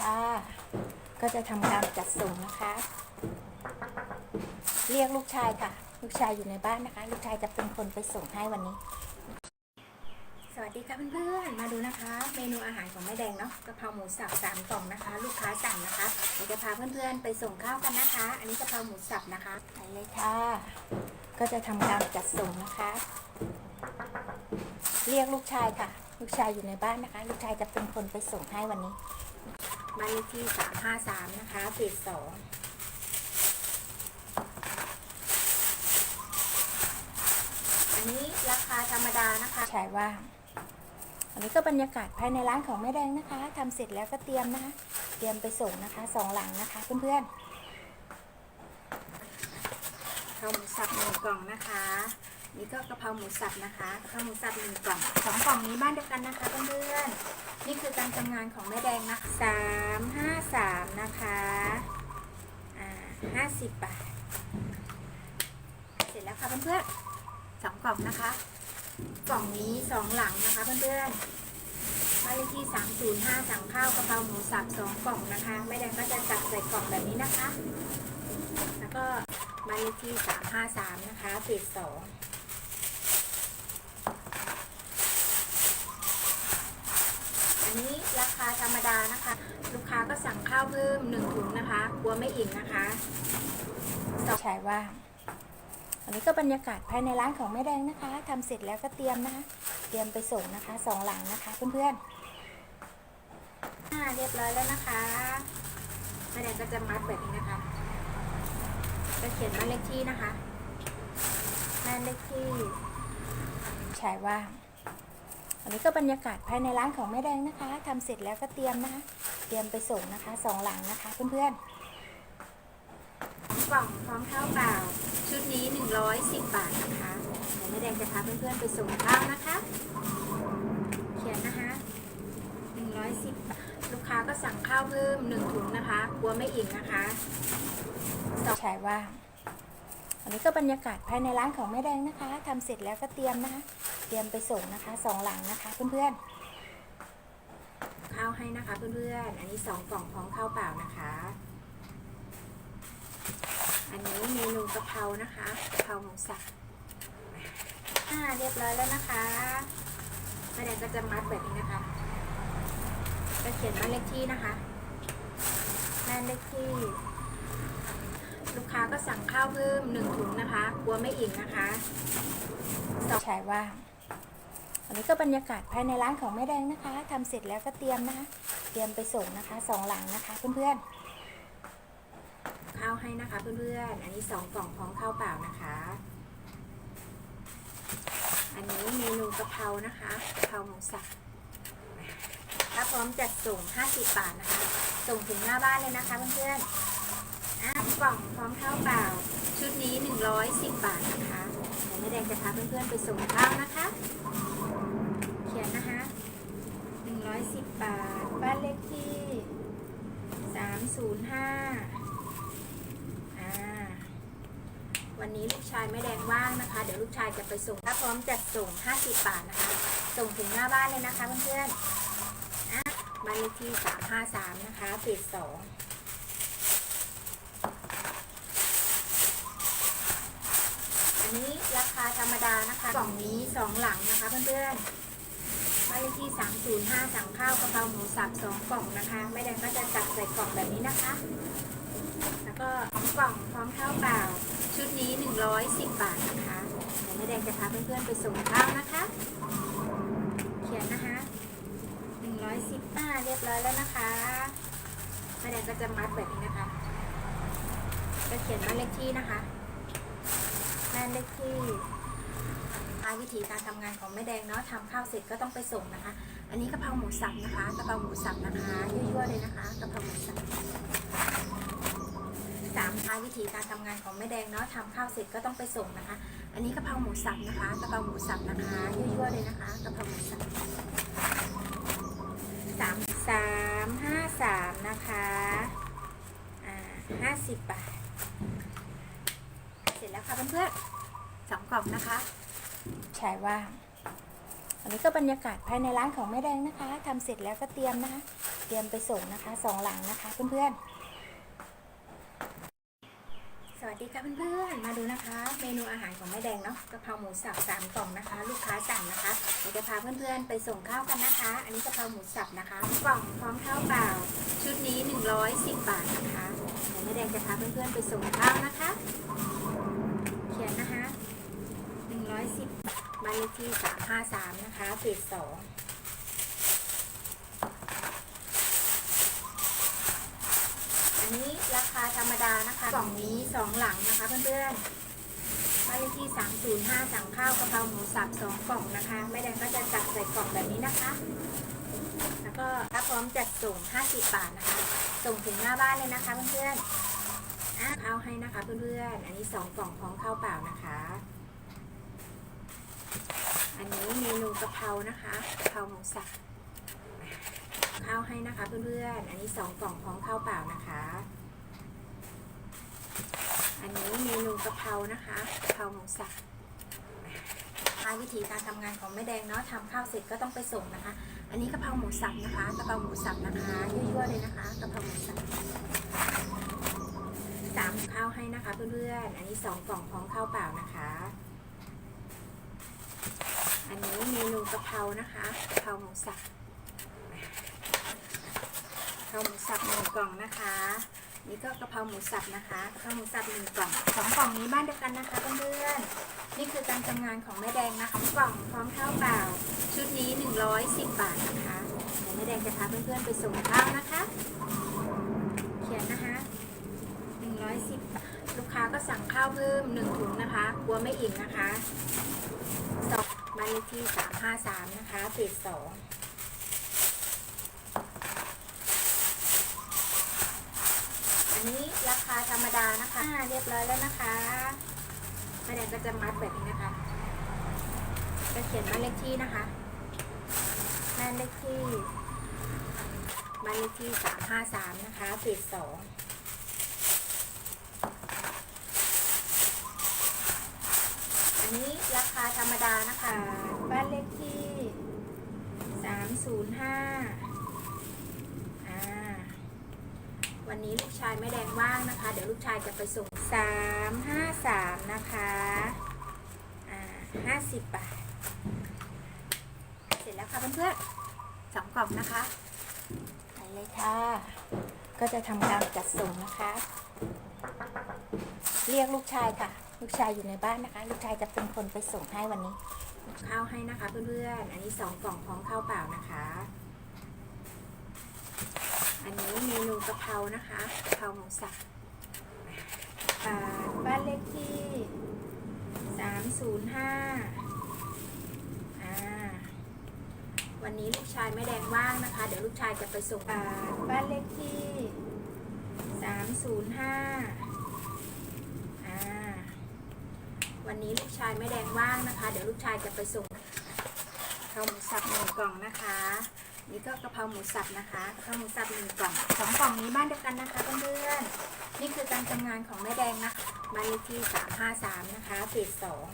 ค่ะ ก็จะทำการจัดส่งนะคะ เรียกลูกชายค่ะ ลูกชายอยู่ในบ้านนะคะ ลูกชายจะเป็นคนไปส่งให้วันนี้ สวัสดีค่ะเพื่อนๆมาดูนะคะ เมนูอาหารของแม่แดงเนาะกะเพราหมูสับสามกล่องนะคะ ลูกค้าสั่งนะคะเดี๋ยวจะพาเพื่อนๆไปส่งข้าวกันนะคะ อันนี้กะเพราหมูสับนะคะไปเลยค่ะ ก็จะทำการจัดส่งนะคะ เรียกลูกชายค่ะ ลูกชายอยู่ในบ้านนะคะ ลูกชายจะเป็นคนไปส่งให้วันนี้ บ้านเลขที่สามห้าสามนะคะเฟสสองอันนี้ราคาธรรมดานะคะชายว่างอันนี้ก็บรรยากาศภายในร้านของแม่แดงนะคะทำเสร็จแล้วก็เตรียมนะคะ เตรียมไปส่งนะคะสองหลังนะคะเพื่อนๆข้าวหมูสับหนึ่งกล่องนะคะ นี่ก็กะเพราหมูสับนะคะกะเพราหมูสับหนึ่งกล่องสองกล่องนี้บ้านเดียวกันนะคะเพื่อนๆนี่คือการทำงานของแม่แดงนะสามห้าสามนะคะอ่าห้าสิบบาท เสร็จแล้วค่ะเพื่อนๆสองกล่องนะคะ กล่องนี้สองหลังนะคะเพื่อนๆบ้านเลขที่สามศูนย์ห้าสั่งข้าวกะเพราหมูสับสองกล่องนะคะแม่แดงก็จะจัดใส่กล่องแบบนี้นะคะ แล้วก็บ้านเลขที่สามห้าสามนะคะเฟสสอง อันนี้ ราคาธรรมดานะคะ ลูกค้าก็สั่งข้าวเพิ่มหนึ่งถุงนะคะกลัวไม่อิ่มนะคะสองชายว่างอันนี้ก็บรรยากาศภายในร้านของแม่แดงนะคะทำเสร็จแล้วก็เตรียมนะคะเตรียมไปส่งนะคะสองหลังนะคะ เพื่อนๆอ่าเรียบร้อยแล้วนะคะแม่แดงก็จะมัดแบบนี้นะคะจะเขียนบ้านเลขที่นะคะบ้านเลขที่ชายว่าง อันนี้ก็บรรยากาศภายในร้านของแม่แดงนะคะทำเสร็จแล้วก็เตรียมนะคะ เตรียมไปส่งนะคะสองหลังนะคะเพื่อนๆกล่องพร้อมข้าวเปล่าชุดนี้ 110 บาทนะคะเดี๋ยวแม่แดงจะพาเพื่อนๆไปส่งข้าวนะคะ เขียนนะคะ110บาทลูกค้าก็สั่งข้าวเพิ่ม1ถุงนะคะกลัวไม่อิ่มนะคะสองชายว่างอันนี้ก็บรรยากาศภายในร้านของแม่แดงนะคะทำเสร็จแล้วก็เตรียมนะคะเตรียมไปส่งนะคะสองหลังนะคะเพื่อนๆข้าวให้นะคะเพื่อนๆอันนี้สองกล่องพร้อมข้าวเปล่านะคะ อันนี้เมนูกะเพรานะคะกะเพราหมูสับอ่าเรียบร้อยแล้วนะคะแม่แดงก็จะมัดแบบนี้นะคะก็เขียนบ้านเลขที่นะคะบ้านเลขที่ลูกค้าก็สั่งข้าวเพิ่มหนึ่งถุงนะคะ กลัวไม่อิ่มนะคะสองชายว่าง อันนี้ก็บรรยากาศภายในร้านของแม่แดงนะคะทำเสร็จแล้วก็เตรียมนะคะ เตรียมไปส่งนะคะสองหลังนะคะเพื่อนๆข้าวให้นะคะเพื่อนๆ อันนี้สองกล่องพร้อมข้าวเปล่านะคะ อันนี้เมนูกะเพรานะคะกะเพราหมูสับถ้าพร้อมจัดส่ง 50 บาทนะคะ ส่งถึงหน้าบ้านเลยนะคะเพื่อนๆอะกล่องพร้อมข้าวเปล่า ชุดนี้ 110 บาทนะคะแม่แดงจะพาเพื่อนๆไปส่งข้าวนะคะ เขียนนะคะ 110 บาท บ้านเลขที่ 305อ่าวันนี้ลูกชายแม่แดงว่างนะคะ เดี๋ยวลูกชายจะไปส่งถ้าพร้อมจัดส่ง 50 บาทนะคะ ส่งถึงหน้าบ้านเลยนะคะเพื่อนๆบ้านเลขที่ 353 นะคะเฟส2 ราคาธรรมดานะคะกล่องนี้สองหลังนะคะเพื่อนๆบ้านเลขที่ 305 สั่งข้าวกะเพราหมูสับสองกล่องนะคะแม่แดงก็จะจัดใส่กล่องแบบนี้นะคะ แล้วก็สองกล่องพร้อมข้าวเปล่า ชุดนี้ 110 บาทนะคะเดี๋ยวแม่แดงจะพาเพื่อนๆไปส่งข้าวนะคะ เขียนนะคะ 110บาทเรียบร้อยแล้วนะคะแม่แดงก็จะมัดแบบนี้นะคะจะเขียนบ้านเลขที่นะคะ บ้านเลขที่วิธีการทำงานของแม่แดงเนาะทำข้าวเสร็จก็ต้องไปส่งนะคะ อันนี้กะเพราหมูสับนะคะกะเพราหมูสับนะคะยั่วๆเลยนะคะกะเพราหมูสับสามทายวิธีการทำงานของแม่แดงเนาะทำข้าวเสร็จก็ต้องไปส่งนะคะ อันนี้กะเพราหมูสับนะคะกะเพราหมูสับนะคะยั่วๆเลยนะคะกะเพราหมูสับสามสามห้าสามนะคะอ่าห้าสิบบาท แล้วค่ะเพื่อนๆสองกล่องนะคะชายว่างอันนี้ก็บรรยากาศภายในร้านของแม่แดงนะคะทำเสร็จแล้วก็เตรียมนะคะ เตรียมไปส่งนะคะสองหลังนะคะเพื่อนๆ สวัสดีค่ะเพื่อนๆ มาดูนะคะ เมนูอาหารของแม่แดงเนาะกะเพราหมูสับสามกล่องนะคะ ลูกค้าสั่งนะคะเดี๋ยวจะพาเพื่อนๆไปส่งข้าวกันนะคะ อันนี้กะเพราหมูสับนะคะกล่องพร้อมข้าวเปล่า ชุดนี้ 110 บาทนะคะแม่แดงจะพาเพื่อนๆไปส่งข้าวนะคะ เขียนนะคะ110บ้านเลขที่ 353 นะคะเฟสสองอันนี้ราคาธรรมดานะคะกล่องนี้ 2 หลังนะคะเพื่อนๆบ้านเลขที่ 305 สั่งข้าวกะเพราหมูสับ 2 กล่องนะคะ แม่แดงก็จะจัดใส่กล่องแบบนี้นะคะ แล้วก็ถ้าพร้อมจัดส่ง 50 บาทนะคะ ส่งถึงหน้าบ้านเลยนะคะเพื่อนๆอะข้าวให้นะคะเพื่อนๆ อันนี้ 2 กล่องพร้อมข้าวเปล่านะคะ อันนี้เมนูกะเพรานะคะกะเพราหมูสับข้าวให้นะคะเพื่อนๆ อันนี้สองกล่องพร้อมข้าวเปล่านะคะ อันนี้เมนูกะเพรานะคะกะเพราหมูสับทางวิธีการทำงานของแม่แดงเนาะทำข้าวเสร็จก็ต้องไปส่งนะคะ อันนี้กะเพราหมูสับนะคะกะเพราหมูสับนะคะยั่วๆเลยนะคะกะเพราหมูสับสามข้าวให้นะคะ เพื่อนๆ อันนี้สองกล่องพร้อมข้าวเปล่านะคะ อันนี้เมนูกะเพรานะคะกะเพราหมูสับกะเพราหมูสับหนึ่งกล่องนะคะ นี่ก็กะเพราหมูสับนะคะกะเพราหมูสับหนึ่งกล่องสองกล่องนี้บ้านเดียวกันนะคะเพื่อนๆนี่คือการทำงานของแม่แดงนะคะกล่องพร้อมข้าวเปล่า ชุดนี้ 110 บาทนะคะแม่แดงจะพาเพื่อนๆไปส่งข้าวนะคะ เขียนนะคะ110ลูกค้าก็สั่งข้าวเพิ่มหนึ่งถุงนะคะกลัวไม่อิ่มนะคะสองบ้านเลขที่ 353 นะคะเฟสสองอันนี้ราคาธรรมดานะคะเรียบร้อยแล้วนะคะแม่แดงก็จะมัดแบบนี้นะคะจะเขียนบ้านเลขที่นะคะานเลขที่ บ้านเลขที่353นะคะเฟสสองอันนี้ราคาธรรมดานะคะ บ้านเลขที่305อ่า วันนี้ลูกชายไม่แดงว่างนะคะ เดี๋ยวลูกชายจะไปส่ง353นะคะ อ่า50บาท เสร็จแล้วค่ะเพื่อนๆ สองกล่องนะคะไปเลยค่ะ ก็จะทำการจัดส่งนะคะ เรียกลูกชายค่ะ ลูกชายอยู่ในบ้านนะคะ ลูกชายจะเป็นคนไปส่งให้วันนี้ข้าวให้นะคะเพื่อนๆ อันนี้สองกล่องพร้อมข้าวเปล่านะคะ อันนี้เมนูกะเพรานะคะกะเพราหมูสับบ้านเลขที่สามศูนย์ห้าอ่า วันนี้ลูกชายไม่แดงว่างนะคะ เดี๋ยวลูกชายจะไปส่งอ่าบ้านเลขที่สามศูนย์ห้าอ่าวันนี้ลูกชายไม่แดงว่างนะคะ เดี๋ยวลูกชายจะไปส่งข้าวหมูสับหนึ่งกล่องนะคะ นี่ก็กะเพราหมูสับนะคะข้าวหมูสับหนึ่งกล่องสองกล่องนี้บ้านเดียวกันนะคะเพื่อนๆนี่คือการทำงานของแม่แดงนะคะบ้านเลขที่สามห้าสามนะคะเฟสสอง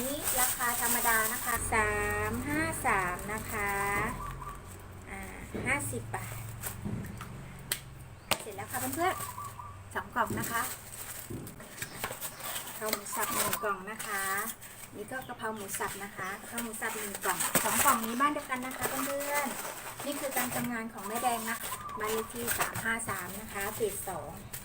นี้ราคาธรรมดานะคะ 353 นะคะอ่า50 บาท เสร็จแล้วค่ะเพื่อนๆสองกล่องนะคะกระเพราหมูสับหนึ่งกล่องนะคะ นี่ก็กระเพราหมูสับนะคะกระเพราหมูสับหนึ่งกล่องสองกล่องนี้บ้านเดียวกันนะคะเพื่อนๆนี่คือการทำงานของแม่แดงนะคบ้านเลขที่353 นะคะเศษ2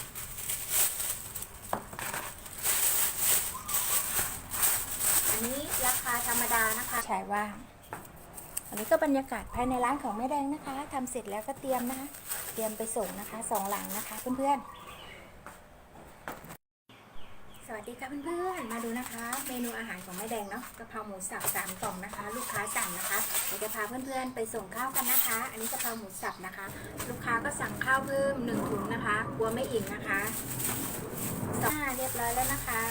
ราคาธรรมดานะคะใช่ว่างอันนี้ก็บรรยากาศภายในร้านของแม่แดงนะคะทำเสร็จแล้วก็เตรียมนะคะ เตรียมไปส่งนะคะสองหลังนะคะเพื่อนๆ สวัสดีค่ะเพื่อนๆ มาดูนะคะ เมนูอาหารของแม่แดงเนาะกะเพราหมูสับสามกล่องนะคะ ลูกค้าสั่งนะคะเดี๋ยวจะพาเพื่อนๆ ไปส่งข้าวกันนะคะ อันนี้กะเพราหมูสับนะคะ ลูกค้าก็สั่งข้าวเพิ่มหนึ่งถุงนะคะกลัวไม่อิ่มนะคะสองเรียบร้อยแล้วนะคะ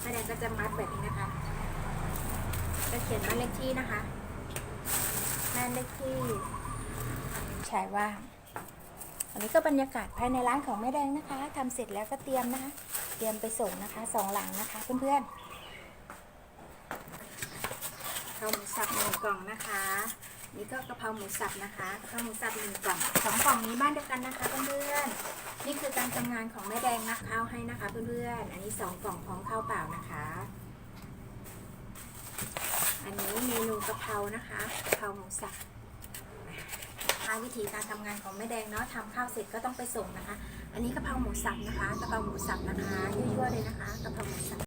แม่แดงก็จะมัดแบบนี้นะ จะเขียนบ้านเลขที่นะคะบ้านเลขที่ชายว่างอันนี้ก็บรรยากาศภายในร้านของแม่แดงนะคะทำเสร็จแล้วก็เตรียมนะคะ เตรียมไปส่งนะคะสองหลังนะคะเพื่อนๆเพราหมูสับหนึ่งกล่องนะคะ นี่ก็กะเพราหมูสับนะคะกะเพราหมูสับหนึ่งกล่องสองกล่องนี้บ้านเดียวกันนะคะเพื่อนๆนี่คือการทำงานของแม่แดงนักข้าวให้นะคะเพื่อนๆอันนี้สองกล่องพร้อมข้าวเปล่านะคะ อันนี้เมนูกะเพรานะคะกะเพราหมูสับนะคะวิธีการทำงานของแม่แดงเนาะทำข้าวเสร็จก็ต้องไปส่งนะคะ อันนี้กะเพราหมูสับนะคะกะเพราหมูสับนะคะยั่วๆเลยนะคะกะเพราหมูสับ